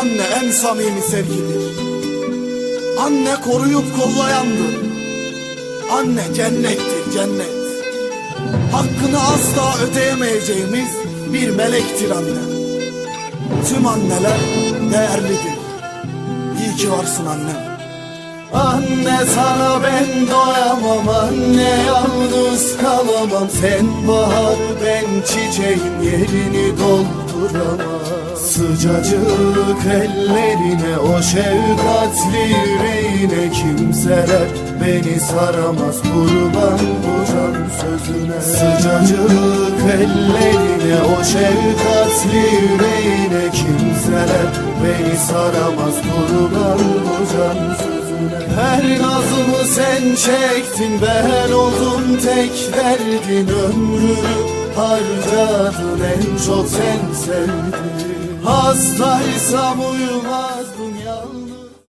Anne en samimi sevgidir. Anne koruyup kollayandır. Anne cennettir cennet. Hakkını asla ödeyemeyeceğimiz bir melektir anne. Tüm anneler değerlidir. İyi ki varsın annem. Anne sana ben doyamam kalamam Sen bahar ben çiçeğim yerini dolduramam. Sıcacık ellerine o şefkatli yüreğine Kimseler beni saramaz. Kurban bu can sözüne. Sıcacık ellerine o şefkatli yüreğine Kimseler beni saramaz. Kurban bu can sözüne Her nazımı sen çektin ben oldum tek derdin. Ömrümü harcadın en çok sen sevdin. Hastaysam uyumazdım yalnız